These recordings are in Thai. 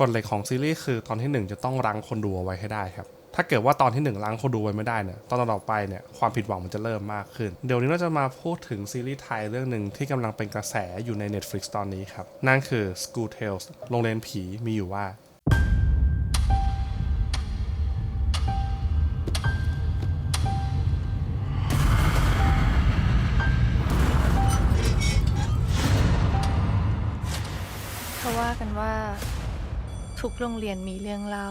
กฎเหล็กของซีรีส์คือตอนทีหนึ่1 จะต้องรั้งคนดูเอาไว้ให้ได้ครับ ถ้าเกิดว่าตอนที่ 1 รั้งคนดูไว้ไม่ได้เนี่ย ตอนต่อไปเนี่ยความผิดหวังมันจะเริ่มมากขึ้น เดี๋ยวนี้เราจะมาพูดถึงซีรีส์ไทยเรื่องหนึ่งที่กำลังเป็นกระแสอยู่ใน Netflix ตอนนี้ครับ นั่นคือ School Tales โรงเรียนผีมีอยู่ว่า โรงเรียนมีเรื่องเล่า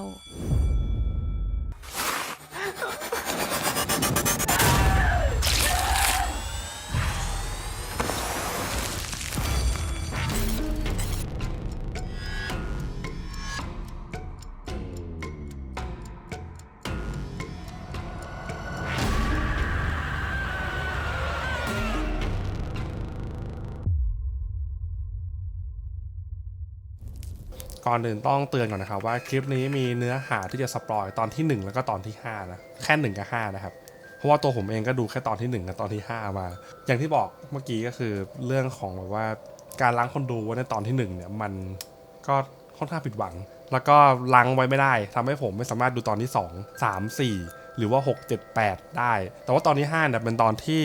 ก่อนอื่นต้องเตือนก่อนนะครับว่าคลิปนี้มีเนื้อหาที่จะสปอยตอนที่ 1 แล้วก็ตอนที่5นะแค่ 1 กับ 5 นะครับ เพราะว่าตัวผมเองก็ดูแค่ตอนที่ 1 กับตอนที่ 5 มา อย่างที่บอกเมื่อกี้ก็คือเรื่องของแบบว่าการล้างคนดูไว้ในตอนที่ 1 เนี่ยมันก็ค่อนข้างผิดหวัง แล้วก็ล้างไว้ไม่ได้ทำให้ผมไม่สามารถดูตอนที่ 2 3 4 หรือว่า 6 7 8 ได้ แต่ว่าตอนที่5เนี่ยเป็นตอนที่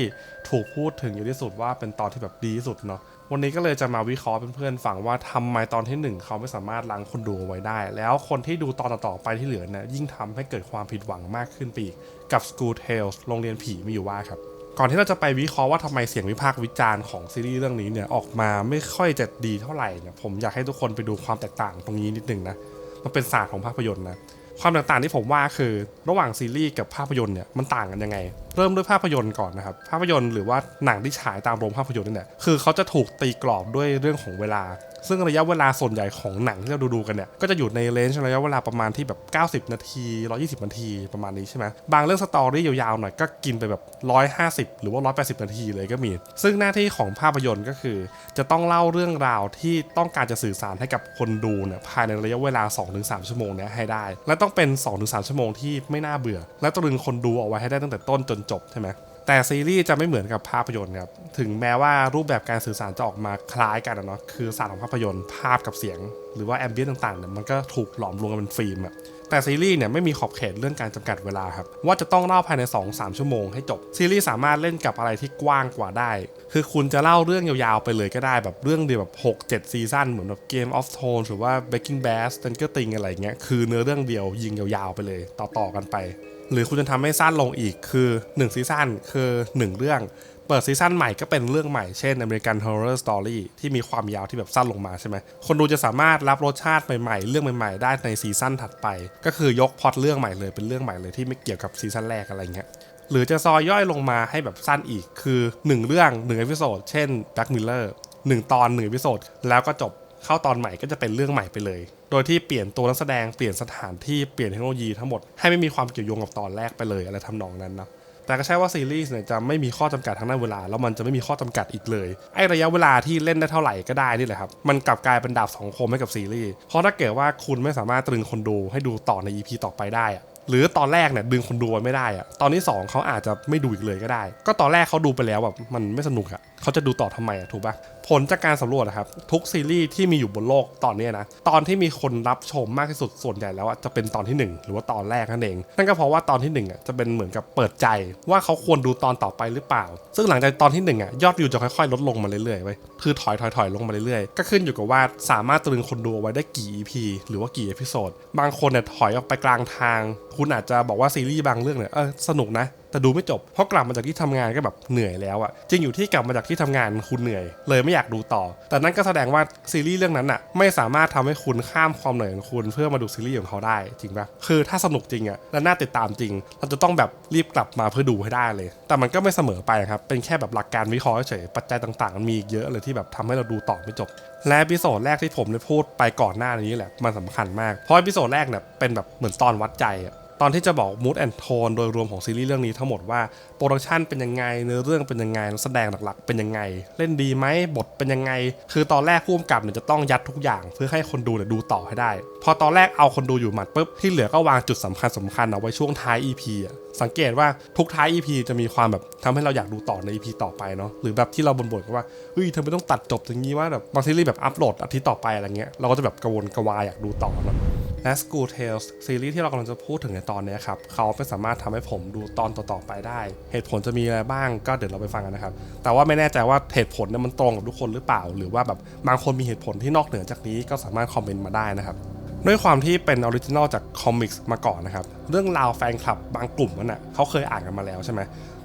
ถูกพูดถึงเยอะที่สุดว่าเป็นตอนที่แบบดีที่สุดเนาะ วันนี้ก็เลยจะมาวิเคราะห์เพื่อนๆฟังว่าทำไมตอนที่หนึ่งเขาไม่สามารถล้างคนดูไว้ได้ แล้วคนที่ดูตอนต่อๆไปที่เหลือเนี่ยยิ่งทำให้เกิดความผิดหวังมากขึ้นไปอีกกับ School Tales โรงเรียนผีมีอยู่ว่าครับก่อนที่เราจะไปวิเคราะห์ว่าทำไมเสียงวิพากษ์วิจารณ์ของซีรีส์เรื่องนี้เนี่ยออกมาไม่ค่อยจะดีเท่าไหร่เนี่ยผมอยากให้ทุกคนไปดูความแตกต่างตรงนี้นิดนึงนะมันเป็นศาสตร์ของภาพยนตร์นะ ความแตกต่างที่ผมว่าคือระหว่างซีรีส์กับภาพยนตร์เนี่ยมันต่างกันยังไง เริ่มด้วยภาพยนตร์ก่อนนะครับ ภาพยนตร์หรือว่าหนังที่ฉายตามโรงภาพยนตร์นี่แหละคือเขาจะถูกตีกรอบด้วยเรื่องของเวลา ซึ่งระยะเวลาส่วนใหญ่ของหนังที่เราดูๆกันเนี่ย ก็จะอยู่ในเลนจ์ระยะเวลาประมาณที่แบบ 90 นาที 120 นาทีประมาณนี้ใช่ไหมบางเรื่องสตอรี่ยาวๆหน่อยก็กินไปแบบ 150 หรือว่า 180 นาทีเลยก็มี ซึ่งหน้าที่ของภาพยนตร์ก็คือ จะต้องเล่าเรื่องราวที่ต้องการจะสื่อสารให้กับคนดูเนี่ยภายในระยะเวลา 2-3 ชั่วโมงเนี้ยให้ได้ และต้องเป็น 2-3 ชั่วโมงที่ไม่น่าเบื่อ และตรึงคนดูเอาไว้ให้ได้ตั้งแต่ต้นจนจบใช่ไหม แต่ซีรีส์จะไม่เหมือนกับภาพยนตร์ครับ ถึงแม้ว่ารูปแบบการสื่อสารจะออกมาคล้ายกันนะเนาะ คือศาสตร์ของภาพยนตร์ภาพกับเสียง หรือว่าแอมเบียนต่างๆเนี่ยมันก็ถูกหลอมรวมกันเป็นฟิล์มอะแต่ซีรีส์เนี่ยไม่มีขอบเขตเรื่องการจำกัดเวลาครับ ว่าจะต้องเล่าภายใน 2-3 ชั่วโมงให้จบ ซีรีส์สามารถเล่นกับอะไรที่กว้างกว่าได้ คือคุณจะเล่าเรื่องยาวๆไปเลยก็ได้แบบเรื่องเดียวแบบ 6-7 ซีซั่นเหมือนแบบ Game of Thrones หรือว่า Breaking Bad Stranger Things อะไรเงี้ยคือเนื้อเรื่องเดียวยิงยาวๆไปเลย ต่อๆกันไป หรือคุณจะทำให้สั้นลงอีกคือ1ซีซั่นคือ 1 เรื่อง เปิดซีซั่นใหม่ก็เป็นเรื่องใหม่เช่น American Horror Story ที่มีความยาวที่แบบสั้นลงมาใช่ไหมคนดูจะสามารถรับรสชาติใหม่ๆ เรื่องใหม่ๆ ได้ในซีซั่นถัดไป ก็คือยกพอตเรื่องใหม่เลยเป็นเรื่องใหม่เลยที่ไม่เกี่ยวกับซีซั่นแรกอะไรเงี้ยหรือจะซอยย่อยลงมาให้แบบสั้นอีกคือ 1 เรื่อง1เอพิโซดเช่น Black Mirror 1 ตอน1เอพิโซดแล้วก็จบ เข้าตอนใหม่ก็จะเป็นเรื่องใหม่ไปเลย โดยที่เปลี่ยนตัวนักแสดงเปลี่ยนสถานที่เปลี่ยนเทคโนโลยีทั้งหมดให้ไม่มีความเกี่ยวโยงกับตอนแรกไปเลยอะไรทำนองนั้นเนาะแต่ก็ใช่ว่าซีรีส์เนี่ยจะไม่มีข้อจำกัดทางด้านเวลา แล้วมันจะไม่มีข้อจำกัดอีกเลยไอ้ระยะเวลาที่เล่นได้เท่าไหร่ก็ได้นี่แหละครับ มันกลับกลายเป็นดาบสองคมให้กับซีรีส์เพราะถ้าเกิดว่าคุณไม่สามารถตรึงคนดูให้ดูต่อใน EP ต่อไปได้อะหรือตอนแรกเนี่ยดึงคนดูไว้ไม่ได้อะตอนที่ 2เขาอาจจะไม่ดูอีกเลยก็ได้ ก็ตอนแรกเขาดูไปแล้วแบบมันไม่สนุกอะเขาจะดูต่อทำไมอะถูกปะผลจากการสำรวจนะครับ ทุกซีรีส์ที่มีอยู่บนโลกตอนนี้นะตอนที่มีคนรับชมมากที่สุดส่วนใหญ่แล้วอะจะเป็นตอนที่ 1 หรือว่าตอนแรกนั่นเอง นั่นก็เพราะว่าตอนที่1อะจะเป็นเหมือนกับเปิดใจ ว่าเขาควรดูตอนต่อไปหรือเปล่า ซึ่งหลังจากตอนที่1อะยอดวิวจะค่อยๆ ลดลงมาเรื่อยๆไว้ยคือถอยถอยถอยลงมาเรื่อยๆ ก็ขึ้นอยู่กับว่าสามารถตรึงคนดูเอาไว้ได้กี่ EP หรือว่ากี่เอพิโซดบางคนเนี่ยถอยออกไปกลางทาง คุณอาจจะบอกว่าซีรีส์บางเรื่องเนี่ยเออสนุกนะ แต่ดูไม่จบเพราะกลับมาจากที่ทำงานก็แบบเหนื่อยแล้วอะจริงอยู่ที่กลับมาจากที่ทำงานคุณเหนื่อย เลยไม่อยากดูต่อ แต่นั่นก็แสดงว่าซีรีส์เรื่องนั้นอะไม่สามารถทำให้คุณข้ามความเหนื่อยของคุณเพื่อมาดูซีรีส์ของเขาได้จริงปะคือถ้าสนุกจริงอะและน่าติดตามจริง เราจะต้องแบบรีบกลับมาเพื่อดูให้ได้เลย แต่มันก็ไม่เสมอไปครับเป็นแค่แบบหลักการวิเคราะห์เฉยๆปัจจัยต่างๆมันมีเยอะเลยที่แบบทำให้เราดูต่อไม่จบและเอพิโซดแรกที่ผมได้พูดไปก่อนหน้านี้แหละมันสำคัญมากเพราะพิโซดแรกเนี่ยเป็นแบบเหมือนตอนวัดใจอะ ตอนที่จะบอก mood and tone โดยรวมของซีรีส์เรื่องนี้ทั้งหมดว่าโปรดักชันเป็นยังไงเนื้อเรื่องเป็นยังไงแสดงหลักๆ เป็นยังไง เล่นดีไหมบทเป็นยังไง คือตอนแรกผู้กำกับเนี่ยจะต้องยัดทุกอย่าง เพื่อให้คนดูเนี่ยดูต่อให้ได้ พอตอนแรกเอาคนดูอยู่หมัดปุ๊บที่เหลือก็วางจุดสำคัญสำคัญเอาไว้ช่วงท้าย EP อะสังเกตว่าทุกท้าย EP จะมีความแบบทำให้เราอยากดูต่อใน EP ต่อไปเนาะหรือแบบที่เราบ่นๆกันว่าเฮ้ยเธอไม่ต้องตัดจบอย่างนี้ว่าแบบบางซีรีส์แบบอัปโหลดอาทิตย์ต่อไปอะไรเงี้ยเราก็จะแบบกระวนกระวายอยากดูต่อเนาะ และ School Tales ซีรีส์ที่เรากำลังจะพูดถึงในตอนนี้ครับ เขาไม่สามารถทำให้ผมดูตอนต่อๆไปได้ เหตุผลจะมีอะไรบ้างก็เดี๋ยวเราไปฟังกันนะครับ แต่ว่าไม่แน่ใจว่าเหตุผลเนี่ยมันตรงกับทุกคนหรือเปล่า หรือว่าแบบบางคนมีเหตุผลที่นอกเหนือจากนี้ก็สามารถคอมเมนต์มาได้นะครับด้วยความที่เป็นออริจินอลจากคอมิกส์มาก่อนนะครับ เรื่องราวแฟนคลับบางกลุ่มนั่นน่ะเขาเคยอ่านกันมาแล้วใช่ไหม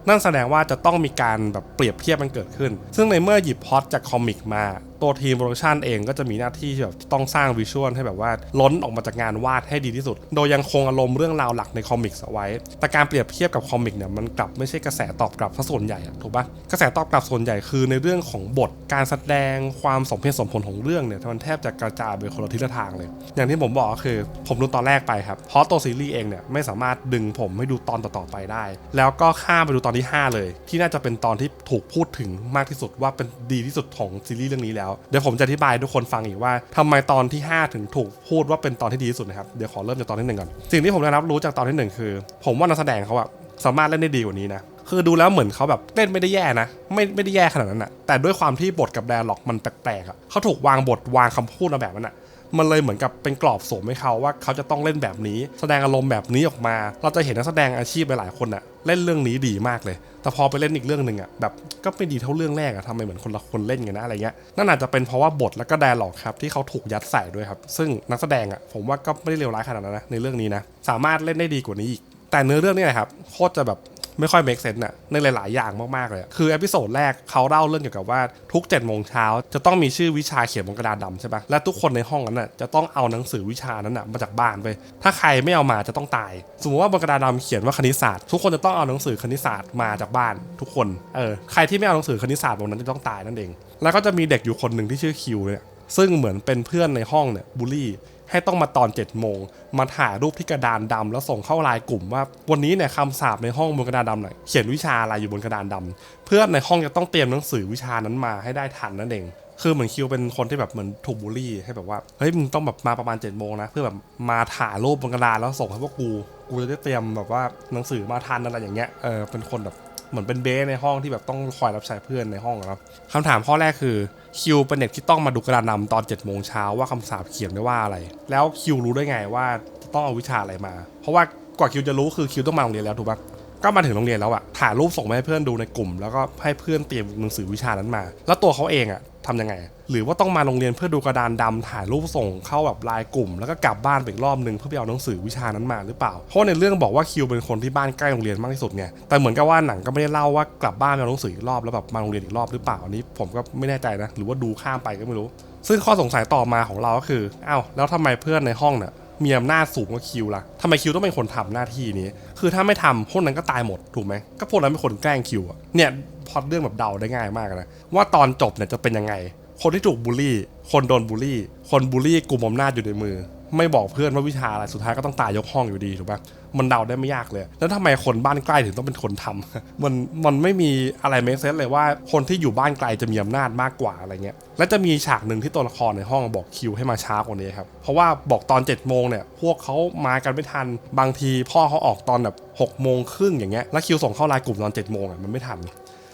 นั่นแสดงว่าจะต้องมีการแบบเปรียบเทียบมันเกิดขึ้น ซึ่งในเมื่อหยิบพอตจากคอมิกมา ตัวทีมโปรดักชันเองก็จะมีหน้าที่ที่แบบต้องสร้างวิชวลให้แบบว่าล้นออกมาจากงานวาดให้ดีที่สุด โดยยังคงอารมณ์เรื่องราวหลักในคอมิกส์เอาไว้ แต่การเปรียบเทียบกับคอมิกเนี่ยมันกลับไม่ใช่กระแสตอบกลับซะส่วนใหญ่อะถูกปะกระแสตอบกลับส่วนใหญ่คือในเรื่องของบทการแสดงความสมเหตุสมผลของเรื่องเนี่ยมันแทบจะกระจายไปคนละทิศละทางเลย อย่างที่ผมบอกก็คือผมดูตอนแรกไปครับเพราะตัวซีรีส์เองเนี่ยไม่สามารถดึงผมให้ดูตอนต่อๆไปได้ แล้วก็ข้ามไปดูตอนที่ 5 เลย ที่น่าจะเป็นตอนที่ถูกพูดถึงมากที่สุดว่าเป็นดีที่สุดของซีรีส์เรื่องนี้แล้วเดี๋ยวผมจะอธิบายทุกคนฟังอีกว่าทำไมตอนที่ 5 ถึงถูกพูดว่าเป็นตอนที่ดีที่สุดนะครับเดี๋ยวขอเริ่มจากตอนที่หนึ่งก่อนสิ่งที่ผมได้รับรู้จากตอนที่หนึ่งคือ ผมว่านักแสดงเขาอะสามารถเล่นได้ดีกว่านี้นะคือดูแล้วเหมือนเขาแบบเล่นไม่ได้แย่นะไม่ไม่ได้แย่ขนาดนั้นอะแต่ด้วยความที่บทกับแดร์ล็อกมันแปลกๆอะเขาถูกวางบทวางคำพูดมาแบบนั้นอะ มันเลยเหมือนกับเป็นกรอบสวมให้เขาว่าเขาจะต้องเล่นแบบนี้ แสดงอารมณ์แบบนี้ออกมา เราจะเห็นนักแสดงอาชีพหลายคนอะเล่นเรื่องนี้ดีมากเลย แต่พอไปเล่นอีกเรื่องหนึ่งอะแบบก็ไม่ดีเท่าเรื่องแรกอะทำไมเหมือนคนละคนเล่นกันนะอะไรเงี้ยนั่นอาจจะเป็นเพราะว่าบทแล้วก็แดร์ล็อกครับที่เขาถูกยัดใส่ด้วยครับ ซึ่งนักแสดงอะผมว่าก็ไม่ได้เลวร้ายขนาดนั้นนะในเรื่องนี้นะสามารถเล่นได้ดีกว่านี้อีกแต่เนื้อเรื่องนี่แหละครับโคตรจะแบบ ไม่ค่อย make sense น่ะในหลายๆ อย่างมากๆเลย คือเอพิโซดแรกเขาเล่าเรื่องเกี่ยวกับว่าทุก7จ็ดโมงเช้าจะต้องมีชื่อวิชาเขียนบนกระดาษดำใช่ปะและทุกคนในห้องนั้นน่ะจะต้องเอาหนังสือวิชานั้นน่ะมาจากบ้านไปถ้าใครไม่เอามาจะต้องตาย สมมติว่าบนกระดาษดำเขียนว่าคณิตศาสตร์ทุกคนจะต้องเอาหนังสือคณิตศาสตร์มาจากบ้าน ทุกคนเออใครที่ไม่เอาหนังสือคณิตศาสตร์บนนั้นจะต้องตายนั่นเอง แล้วก็จะมีเด็กอยู่คนหนึ่งที่ชื่อคิวเนี่ยซึ่งเหมือนเป็นเพื่อนในห้องเนี่ยบูลลี่ ให้ต้องมาตอน7จ็ดโมงมาถ่ายรูปที่กระดานดำแล้วส่งเข้าไลน์กลุ่มว่า วันนี้เนี่ยคำสาปในห้องบนกระดานดำหน่อยเขียนวิชาอะไรอยู่บนกระดานดำเพื่อในห้องจะต้องเตรียมหนังสือวิชานั้นมาให้ได้ทันนั่นเองคือเหมือนคิวเป็นคนที่แบบเหมือนถูกบูลลี่ให้แบบว่าเฮ้ยมึงต้องแบบมาประมาณ7จ็ดโมงนะเพื่อแบบมาถ่ายรูปบนกระดานแล้วส่งให้พวกกู กูจะได้เตรียมแบบว่าหนังสือมาทันอะไรอย่างเงี้ยเออเป็นคนแบบ เหมือนเป็นเบสในห้องที่แบบต้องคอยรับใช้เพื่อนในห้องครับคำถามข้อแรกคือคิวเป็นเด็กที่ต้องมาดูกระดานนำตอน7จ็ดโมงเช้าว่าคำสาปเขียนได้ว่าอะไร แล้วคิวรู้ได้ไงว่าจะต้องเอาวิชาอะไรมา เพราะว่ากว่าคิวจะรู้คือคิวต้องมาโรงเรียนแล้วถูกปะ ก็มาถึงโรงเรียนแล้วอะถ่ายรูปส่งมาให้เพื่อนดูในกลุ่ม แล้วก็ให้เพื่อนเตรียมหนังสือวิชานั้นมา แล้วตัวเขาเองอะทำยังไง หรือว่าต้องมาโรงเรียนเพื่อดูกระดานดำถ่ายรูปส่งเข้าแบบไลน์กลุ่ม แล้วก็กลับบ้านไปอีกรอบนึงเพื่อไปเอาหนังสือวิชานั้นมาหรือเปล่า เพราะในเรื่องบอกว่าคิวเป็นคนที่บ้านใกล้โรงเรียนมากที่สุดไงแต่เหมือนกับว่าหนังก็ไม่ได้เล่าว่ากลับบ้านไปเอาหนังสืออีกรอบแล้วแบบมาโรงเรียนอีกรอบหรือเปล่าอันนี้ ผมก็ไม่แน่ใจนะ หรือว่าดูข้ามไปก็ไม่รู้ ซึ่งข้อสงสัยต่อมาของเราก็คืออ้าวแล้วทำไมเพื่อนในห้องเนี่ย มีอำนาจสูงกว่าคิวล่ะทำไมคิวต้องเป็นคนทำหน้าที่นี้ คือถ้าไม่ทำพวกนั้นก็ตายหมดถูกไหมก็พวกนั้นเป็นคนแกล้งคิวอะเนี่ยพอดเรื่องแบบเดาได้ง่ายมากนะว่าตอนจบเนี่ยจะเป็นยังไง คนที่ถูกบูลลี่ คนโดนบูลลี่ คนบูลลี่กลุ่มอำนาจอยู่ในมือ ไม่บอกเพื่อนว่าวิชาอะไรสุดท้ายก็ต้องตายยกห้องอยู่ดีถูกปะมันเดาได้ไม่ยากเลย แล้วทำไมคนบ้านใกล้ถึงต้องเป็นคนทำมันมันไม่มีอะไรเมคเซนเลยว่าคนที่อยู่บ้านไกลจะมีอำนาจมากกว่าอะไรเงี้ยและจะมีฉากหนึ่งที่ตัวละครในห้องบอกคิวให้มาช้ากว่านี้ครับเพราะว่าบอกตอน7จ็ดโมงเนี่ยพวกเขามากันไม่ทันบางทีพ่อเขาออกตอนแบบหกโมงครึ่งอย่างเงี้ยแล้วคิวส่งเข้าไลน์กลุ่มตอน7จ็ดโมงอะมันไม่ทัน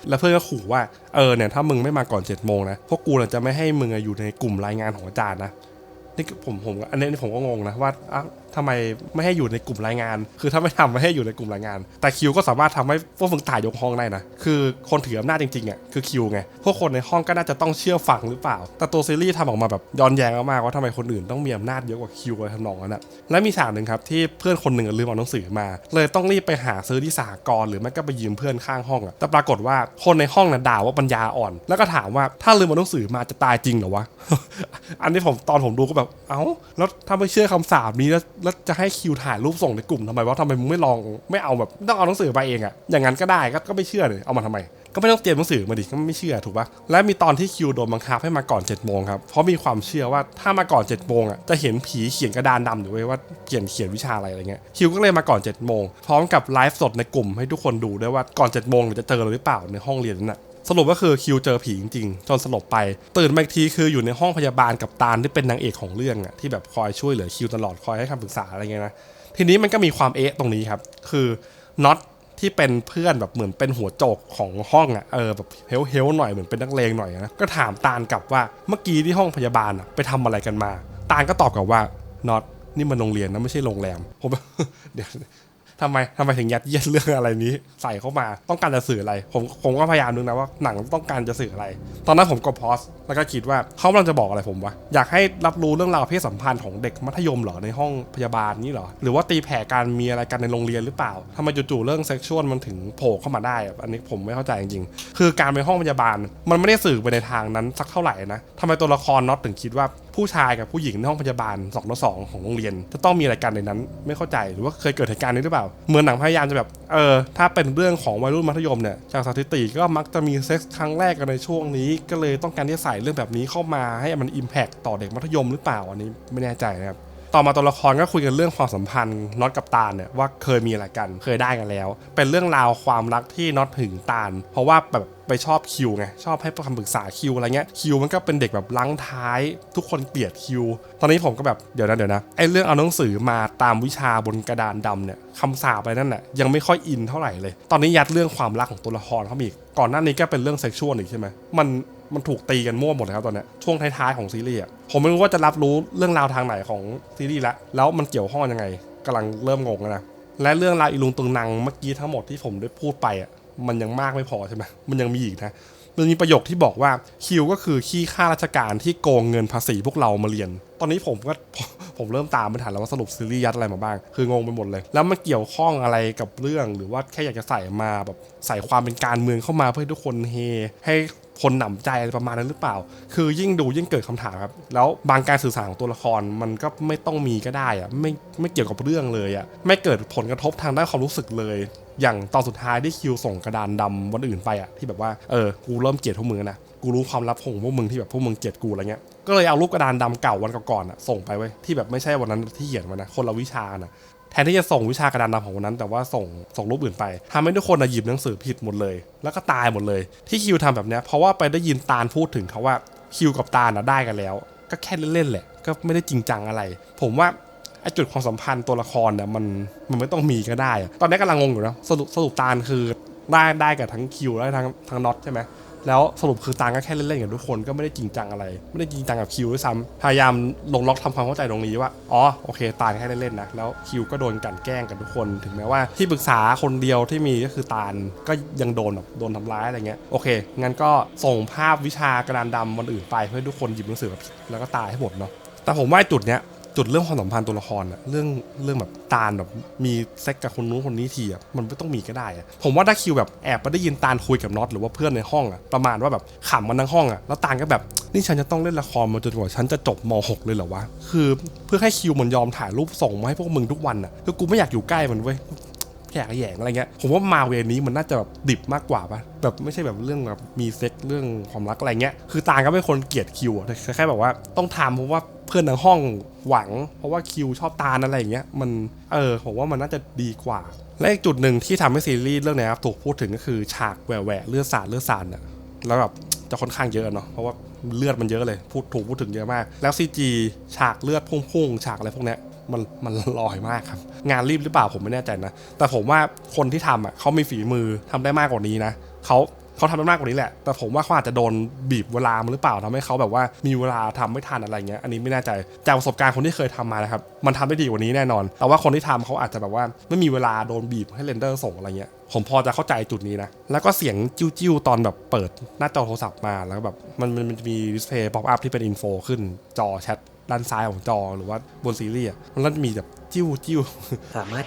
แล้วเพื่อนก็ขู่ว่าเออเนี่ยถ้ามึงไม่มาก่อน7จ็ดโมงนะพวกกูจะไม่ให้มึงอยู่ในกลุ่มรายงานของอาจารย์นะ นี่ผมผมอันนี้ผมก็งงนะว่า อ้าวทำไมไม่ให้อยู่ในกลุ่มรายงาน คือถ้าไม่ทำไม่ให้อยู่ในกลุ่มรายงาน แต่คิวก็สามารถทำให้พวกมึงถ่ายยกห้องได้นะ คือคนถืออำนาจจริงๆอะคือคิวไง พวกคนในห้องก็น่าจะต้องเชื่อฟังหรือเปล่า แต่ตัวซีรีส์ทำออกมาแบบย้อนแย้งมากว่าทำไมคนอื่นต้องมีอำนาจเยอะกว่าคิวอะไรทำนองนั้นอะ และมีฉากหนึ่งครับที่เพื่อนคนหนึ่งลืมเอาหนังสือมา เลยต้องรีบไปหาซื้อที่สหกรหรือไม่ก็ไปยืมเพื่อนข้างห้องอะ แต่ปรากฏว่าคนในห้องน่ะด่าว่าปัญญาอ่อน แล้วก็ถามว่าถ้าลืมเอาหนังสือมาจะตายจริงเหรอวะ อันนี้ผมตอนผมดูก็แบบ เอ้า แล้วถ้าไม่เชื่อคำสาปนี้แล้วแล้วจะให้คิวถ่ายรูปส่งในกลุ่มทำไมวะทำไมมึงไม่ลองไม่เอาแบบต้องเอาหนังสือไปเองอะอย่างนั้นก็ได้ก็ก็ไม่เชื่อเลยเอามาทำไม ก็ไม่ต้องเตรียมหนังสือมาดิก็ไม่เชื่อถูกปะและมีตอนที่คิวโดนบังคับให้มาก่อน7จ็ดโมงครับเพราะมีความเชื่อว่าถ้ามาก่อน7จ็ดโมงอะจะเห็นผีเขียนกระดานดำอยู่เว้ยว่าเขียนเขียนวิชาอะไรอะไรเงี้ยคิวก็เลยมาก่อน7จ็ดโมงพร้อมกับไลฟ์สดในกลุ่มให้ทุกคนดูด้วยว่าก่อน7จ็ดโมงจะเจอหรือเปล่าในห้องเรียนนั้นน่ะ สรุปก็คือคิวเจอผีจริงๆ จนสลบไป ตื่นมาอีกทีคืออยู่ในห้องพยาบาลกับตาลที่เป็นนางเอกของเรื่องอะที่แบบคอยช่วยเหลือคิวตลอดคอยให้คำปรึกษาอะไรเงี้ยนะทีนี้มันก็มีความเอ๊ะตรงนี้ครับ คือน็อตที่เป็นเพื่อนแบบเหมือนเป็นหัวโจกของห้องอะเออแบบเฮลเฮลหน่อยเหมือนเป็นนักเลงหน่อยนะก็ถามตาลกลับว่าเมื่อกี้ที่ห้องพยาบาลอะไปทำอะไรกันมา ตาลก็ตอบกลับว่าน็อตนี่มันโรงเรียนนะไม่ใช่โรงแรมผมเดี๋ยว ทำไมทำไมถึงยัดเยียดเรื่องอะไรนี้ ใส่เข้ามาต้องการจะสื่ออะไร ผมผมก็พยายามนึกนะว่าหนังต้องการจะสื่ออะไร ตอนนั้นผมก็พอสแล้วก็คิดว่าเขากำลังจะบอกอะไรผมวะอยากให้รับรู้เรื่องราวเพศสัมพันธ์ของเด็กมัธยมเหรอในห้องพยาบาลนี่เหรอหรือว่าตีแผ่การมีอะไรกันในโรงเรียนหรือเปล่าทำไมจู่ๆเรื่องเซ็กชวลมันถึงโผล่เข้ามาได้อะอันนี้ผมไม่เข้าใจจริงๆคือการไปห้องพยาบาล มันไม่ได้สื่อไปในทางนั้นสักเท่าไหร่นะทำไมตัวละครน็อตถึงคิดว่าผู้ชายกับผู้หญิงในห้องพยาบาล2ต่อ2ของโรงเรียน จะต้องมีอะไรกันในนั้น ไม่เข้าใจหรือว่าเคยเกิดเหตุการณ์นี้หรือเปล่า เหมือนหนังพยายามจะแบบเออถ้าเป็นเรื่องของวัยรุ่นมัธยมเนี่ยจากสถิติก็มักจะมีเซ็กส์ครั้งแรกกันในช่วงนี้ ก็เลยต้องการที่จะใส่เรื่องแบบนี้เข้ามาให้มันอิมแพกต่อเด็กมัธยมหรือเปล่าอันนี้ไม่แน่ใจนะครับ ต่อมาตัวละครก็คุยกันเรื่องความสัมพันธ์น็อตกับตาลเนี่ยว่าเคยมีอะไรกัน เคยได้กันแล้ว เป็นเรื่องราวความรักที่น็อตถึงตาล เพราะว่าแบบไปชอบคิวไงชอบให้คำปรึกษาคิวอะไรเงี้ยคิวมันก็เป็นเด็กแบบลังท้ายทุกคนเกลียดคิว ตอนนี้ผมก็แบบเดี๋ยวนะเดี๋ยวนะไอ้เรื่องเอาหนังสือมาตามวิชาบนกระดานดำเนี่ยคำสาปอะไรนั่นน่ะยังไม่ค่อยอินเท่าไหร่เลย ตอนนี้ยัดเรื่องความรักของตัวละครเข้ามาอีกก่อนหน้านี้ก็เป็นเรื่องเซ็กชวลอีกใช่ไหมมัน มันถูกตีกันมั่วหมดเลยครับตอนนี้ช่วงท้ายๆของซีรีส์ผมไม่รู้ว่าจะรับรู้เรื่องราวทางไหนของซีรีส์ละแล้วมันเกี่ยวข้องยังไงกำลังเริ่มงงแล้วนะและเรื่องราวอีลุงตุงนางเมื่อกี้ทั้งหมดที่ผมได้พูดไปอะมันยังมากไม่พอใช่ไหมมันยังมีอีกนะมันมีประโยคที่บอกว่าคิวก็คือขี้ข้าราชการที่โกงเงินภาษีพวกเรามาเรียน ตอนนี้ผมก็ผมเริ่มตามไม่ทันแล้วว่าสรุปซีรีส์ยัดอะไรมาบ้าง คืองงไปหมดเลย แล้วมันเกี่ยวข้องอะไรกับเรื่องหรือว่าแค่อยากจะใส่มาแบบใส่ความเป็นการเมืองเข้ามาเพื่อให้ทุกคนเฮ ให้ คนหนำใจอะไรประมาณนั้นหรือเปล่า คือยิ่งดูยิ่งเกิดคำถามครับ แล้วบางการสื่อสารของตัวละครมันก็ไม่ต้องมีก็ได้อะไม่ไม่เกี่ยวกับเรื่องเลยอะไม่เกิดผลกระทบทางด้านความรู้สึกเลย อย่างตอนสุดท้ายที่คิวส่งกระดานดำวันอื่นไปอะที่แบบว่าเออกูเริ่มเกลียดพวกมึงนะกูรู้ความลับของพวกมึงที่แบบพวกมึงเกลียดกูอะไรเงี้ยก็เลยเอารูปกระดานดำเก่าวันก่อนๆอะส่งไปไว้ที่แบบไม่ใช่วันนั้นที่เขียนมานะคนละวิชานะ แทนที่จะส่งวิชากระดานดำของวันนั้น แต่ว่าส่งส่งรูปอื่นไปทำให้ทุกคนอะหยิบหนังสือผิดหมดเลย แล้วก็ตายหมดเลย ที่คิวทำแบบเนี้ยเพราะว่าไปได้ยินตาลพูดถึงเขาว่าคิวกับตาลอะได้กันแล้ว ก็แค่เล่นๆแหละ ก็ไม่ได้จริงจังอะไร ผมว่าไอจุดความสัมพันธ์ตัวละครเนี่ยมันมันไม่ต้องมีก็ได้อะตอนนี้กำลังงงอยู่นะสรุปสรุปตาลคือได้ได้กับทั้งคิวและทั้งทั้งน็อตใช่ไหม แล้วสรุปคือตางก็แค่เล่นๆกับทุกคนก็ไม่ได้จริงจังอะไร ไม่ได้จริงจังกับคิวด้วยซ้ำพยายามลงล็อกทำความเข้าใจตรงนี้ว่าอ๋อโอเคตาลแค่เล่นๆนะแล้วคิวก็โดนกันแกล้งกันทุกคน ถึงแม้ว่าที่ปรึกษาคนเดียวที่มีก็คือตาลก็ยังโดนแบบโดนทำร้ายอะไรเงี้ยโอเคงั้นก็ส่งภาพวิชากระดานดำวันอื่นไปเพื่อให้ทุกคนหยิบหนังสือมาผิดแล้วก็ตายให้หมดเนาะแต่ผมว่าจุดเนี้ย จุดเรื่องความสัมพันธ์ตัวละครอะเรื่องเรื่องแบบตาลแบบมีเซ็กกับคนนู้นคนนี้ทีอะมันไม่ต้องมีก็ได้อะผมว่าถ้าคิวแบบแอบไปได้ยินตาลคุยกับน็อตหรือว่าเพื่อนในห้องอะประมาณว่าแบบขำกันทั้งห้องอะแล้วตาลก็แบบนี่ฉันจะต้องเล่นละครมาจนกว่าฉันจะจบม .6 เลยเหรอวะคือเพื่อให้คิวมันยอมถ่ายรูปส่งมาให้พวกมึงทุกวันอะคือกูไม่อยากอยู่ใกล้มันเว้ยแยกแยงอะไรเงี้ยผมว่ามาเวรนี้มันน่าจะแบบดิบมากกว่าปะแบบไม่ใช่แบบเรื่องแบบมีเซ็กเรื่องความรักอะไรเงี้ยคือตาลก็เป็นคนเกลียดคิวอะแต่แค่แบบว่าต้องทำเพราะว่า พื่อนในห้องหวัง เพราะว่าคิวชอบตาลอะไรอย่างเงี้ยมันเออผมว่ามันน่าจะดีกว่า และอีกจุดหนึ่งที่ทำให้ซีรีส์เรื่องนี้ครับถูกพูดถึงก็คือฉากแหวะเลือดสาดเลือดสาดอะแล้วแบบจะค่อนข้างเยอะเนาะเพราะว่าเลือดมันเยอะเลยพูดถูกพูดถึงเยอะมาก แล้วซีจีฉากเลือดพุ่งๆฉากอะไรพวกเนี้ยมันมันลอยมากครับ งานรีบหรือเปล่าผมไม่แน่ใจนะ แต่ผมว่าคนที่ทำอะเขามีฝีมือทำได้มากกว่านี้นะเขา เขาทำได้มากกว่านี้แหละ แต่ผมว่าเขาอาจจะโดนบีบเวลามาหรือเปล่าทำให้เขาแบบว่ามีเวลาทำไม่ทันอะไรเงี้ย อันนี้ไม่แน่ใจ จากประสบการณ์คนที่เคยทำมานะครับ มันทำได้ดีกว่านี้แน่นอน แต่ว่าคนที่ทำเขาอาจจะแบบว่าไม่มีเวลาโดนบีบให้เรนเดอร์ส่งอะไรเงี้ย ผมพอจะเข้าใจจุดนี้นะ แล้วก็เสียงจิ้วๆตอนแบบเปิดหน้าจอโทรศัพท์มา แล้วแบบมันมันมันจะมีดิสเพย์ป๊อปอัพที่เป็นอินโฟขึ้นจอแชทด้านซ้ายของจอหรือว่าบนซีรีส์มันก็จะมีแบบจิ้วจิ้วสามารถ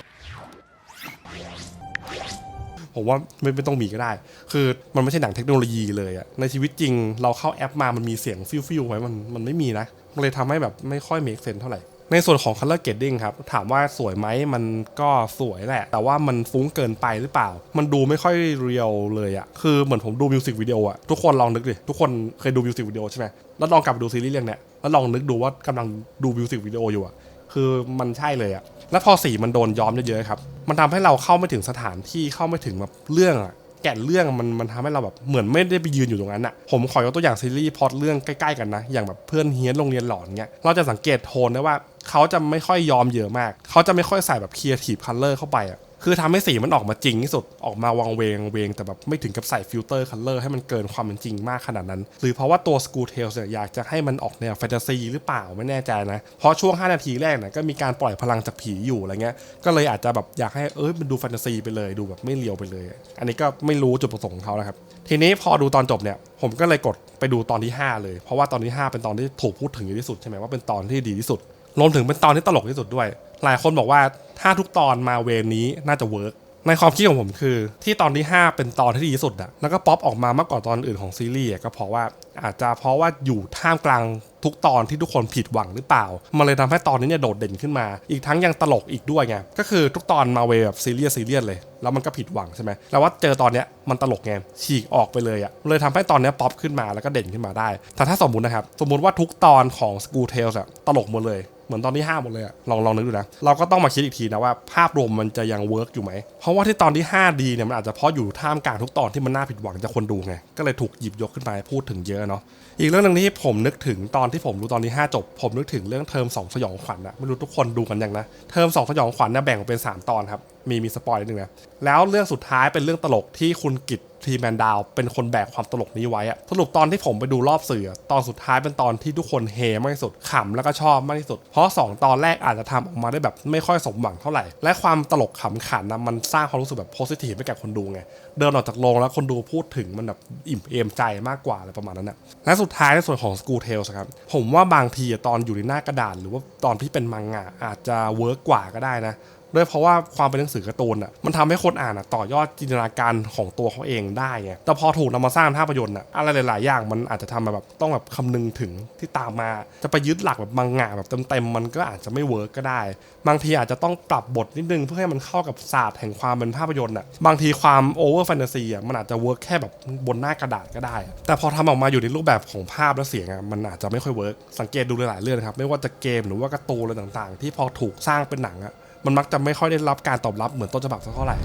ผมว่าไม่ไม่ต้องมีก็ได้ คือมันไม่ใช่หนังเทคโนโลยีเลยอะในชีวิตจริงเราเข้าแอปมามันมีเสียงฟิวฟิวไว้มันมันไม่มีนะมันเลยทำให้แบบไม่ค่อยเมคเซนเท่าไหร่ในส่วนของ color grading ครับ ถามว่าสวยไหมมันก็สวยแหละ แต่ว่ามันฟุ้งเกินไปหรือเปล่า มันดูไม่ค่อยเรียลเลยอะคือเหมือนผมดูมิวสิกวิดีโออะทุกคนลองนึกดิ ทุกคนเคยดูมิวสิกวิดีโอใช่ไหมแล้วลองกลับไปดูซีรีส์เรื่องเนี้ยแล้วลองนึกดูว่ากำลังดูมิวสิกวิดีโออยู่อะคือมันใช่เลยอะ แล้วพอสีมันโดนย้อมเยอะๆครับ มันทำให้เราเข้าไม่ถึงสถานที่เข้าไม่ถึงแบบเรื่องอะแก่นเรื่องมันมันทำให้เราแบบเหมือนไม่ได้ไปยืนอยู่ตรงนั้นอะผมขอยกตัวอย่างซีรีส์พอดเรื่องใกล้ๆกันนะ อย่างแบบเพื่อนเฮียนโรงเรียนหลอนเงี้ยเราจะสังเกตโทนได้ว่าเขาจะไม่ค่อยยอมเยอะมาก เขาจะไม่ค่อยใส่แบบครีเอทีฟคัลเลอร์เข้าไปอะ คือทำให้สีมันออกมาจริงที่สุดออกมาวางเวงเวงแต่แบบไม่ถึงกับใส่ฟิลเตอร์คัลเลอร์ให้มันเกินความเป็นจริงมากขนาดนั้น หรือเพราะว่าตัว School Tales เนี่ยอยากจะให้มันออกแนวแฟนตาซีหรือเปล่าไม่แน่ใจนะ เพราะช่วง 5 นาทีแรกเนี่ยก็มีการปล่อยพลังจากผีอยู่อะไรเงี้ยก็เลยอาจจะแบบอยากให้เอ้ยมันดูแฟนตาซีไปเลยดูแบบไม่เลียวไปเลย อันนี้ก็ไม่รู้จุดประสงค์ของเขานะครับทีนี้พอดูตอนจบเนี่ยผมก็เลยกดไปดูตอนที่ 5 เลย เพราะว่าตอนที่ 5 เป็นตอนที่ถูกพูดถึงเยอะที่สุดใช่ไหมว่าเป็นตอนที่ดีที่สุด รวมถึงเป็นตอนที่ตลกที่สุดด้วย หลายคนบอกว่าถ้าทุกตอนมาเวนี้น่าจะเวิร์กในความคิดของผมคือ ที่ตอนที่ 5 เป็นตอนที่ดีที่สุดอะแล้วก็ป๊อปออกมามากกว่าตอนอื่นของซีรีส์ก็เพราะว่าอาจจะเพราะว่าอยู่ท่ามกลางทุกตอนที่ทุกคนผิดหวังหรือเปล่า มันเลยทำให้ตอนนี้เนี่ยโดดเด่นขึ้นมา อีกทั้งยังตลกอีกด้วยไง ก็คือทุกตอนมาเวแบบซีเรียสซีเรียสเลย แล้วมันก็ผิดหวังใช่ไหมแล้วว่าเจอตอนเนี้ยมันตลกไง ฉีกออกไปเลยอะเลยทำให้ตอนเนี้ยป๊อปขึ้นมาแล้วก็เด่นขึ้นมาได้ แต่ถ้าสมมุตินะครับ สมมุติว่าทุกตอนของ School Tales อะตลกหมดเลย เหมือนตอนที่5หมดเลยอะลองลองนึกดูนะ เราก็ต้องมาคิดอีกทีนะว่าภาพรวมมันจะยังเวิร์กอยู่ไหม เพราะว่าที่ตอนที่5ดีเนี่ยมันอาจจะเพราะอยู่ท่ามกลางทุกตอนที่มันน่าผิดหวังจากคนดูไง ก็เลยถูกหยิบยกขึ้นมาพูดถึงเยอะเนาะ อีกเรื่องหนึงที่ผมนึกถึงตอนที่ผมดูตอนที่5จบ ผมนึกถึงเรื่องเทอม2สยองขวัญอะไม่รู้ทุกคนดูกันยังนะ เทอม2สยองขวัญเนี่ยแบ่งออกเป็น 3 ตอนครับ มีมีสปอยนิดนึงนะ แล้วเรื่องสุดท้ายเป็นเรื่องตลกที่คุณกิต ทีแมนดาวเป็นคนแบกความตลกนี้ไว้อะสรุปตอนที่ผมไปดูรอบสื่อ ตอนสุดท้ายเป็นตอนที่ทุกคนเฮมากที่สุดขำแล้วก็ชอบมากที่สุด เพราะ 2 ตอนแรกอาจจะทำออกมาได้แบบไม่ค่อยสมหวังเท่าไหร่ และความตลกขำขันนะมันสร้างความรู้สึกแบบโพสิทีฟให้แกับคนดูไง เดินออกจากโรงแล้วคนดูพูดถึงมันแบบอิ่มเอมใจมากกว่าอะไรประมาณนั้นนะและสุดท้ายในส่วนของ School Tales ครับผมว่าบางทีตอนอยู่ในหน้ากระดาษ หรือว่าตอนที่เป็นมังงะอาจจะเวิร์กกว่าก็ได้นะ ด้วยเพราะว่าความเป็นหนังสือการ์ตูนอะมันทำให้คนอ่านอะต่อยอดจินตนาการของตัวเขาเองได้ไงแต่พอถูกนำมาสร้างภาพยนตร์อะอะไรหลาย ๆ อย่างมันอาจจะทำมาแบบต้องแบบคำนึงถึงที่ตามมาจะไปยึดหลักแบบมังงะแบบเต็มๆมันก็อาจจะไม่เวิร์กก็ได้ บางทีอาจจะต้องปรับบทนิดนึงเพื่อให้มันเข้ากับศาสตร์แห่งความเป็นภาพยนตร์อะบางทีความโอเวอร์แฟนตาซีอะมันอาจจะเวิร์กแค่แบบบนหน้ากระดาษก็ได้ แต่พอทำออกมาอยู่ในรูปแบบของภาพและเสียงอะมันอาจจะไม่ค่อยเวิร์กสังเกตดูหลายๆเรื่องนะครับไม่ว่าจะเกมหรือว่าการ์ตูนอะไรต่าง ๆ ที่พอถูกสร้างเป็นหนังอะ มันมักจะไม่ค่อยได้รับการตอบรับเหมือนต้นฉบับสักเท่าไหร่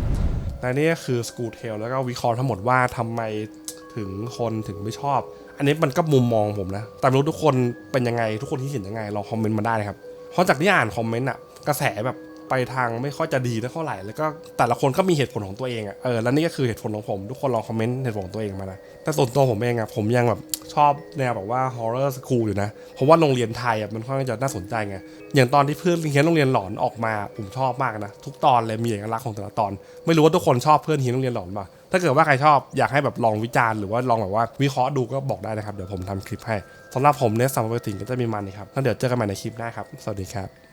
และนี่ก็คือสกูเทลแล้วก็วิเคราะห์ทั้งหมดว่าทำไมถึงคนถึงไม่ชอบ อันนี้มันก็มุมมองผมนะ แต่ไม่รู้ทุกคนเป็นยังไง ทุกคนที่เห็นยังไงลองคอมเมนต์มาได้นะครับ เพราะจากที่อ่านคอมเมนต์อะกระแสแบบ ไปทางไม่ค่อยจะดีเท่าไหร่ แล้วก็แต่ละคนก็มีเหตุผลของตัวเองอะเออแล้วนี่ก็คือเหตุผลของผม ทุกคนลองคอมเมนต์เหตุผลของตัวเองมานะแต่ส่วนตัวผมเองอะผมยังแบบชอบแนวแบบว่า horror school อยู่นะ เพราะว่าโรงเรียนไทยอะมันค่อนข้างจะน่าสนใจไงอย่างตอนที่เพื่อนเฮียนโรงเรียนหลอนออกมาผมชอบมากนะทุกตอนเลยมีเอกลักษณ์ของแต่ละตอน ไม่รู้ว่าทุกคนชอบเพื่อนเฮียนโรงเรียนหลอนป่ะถ้าเกิดว่าใครชอบอยากให้แบบลองวิจารณ์หรือว่าลองแบบว่าวิเคราะห์ดูก็บอกได้นะครับเดี๋ยวผมทำคลิปให้สำหรับผมเนี่ยสัมภเวติงก็จะมีมันนี่ครับแล้วเดี๋ยวเจอกันใหม่ในคลิปหน้าครับ สวัสดีครับ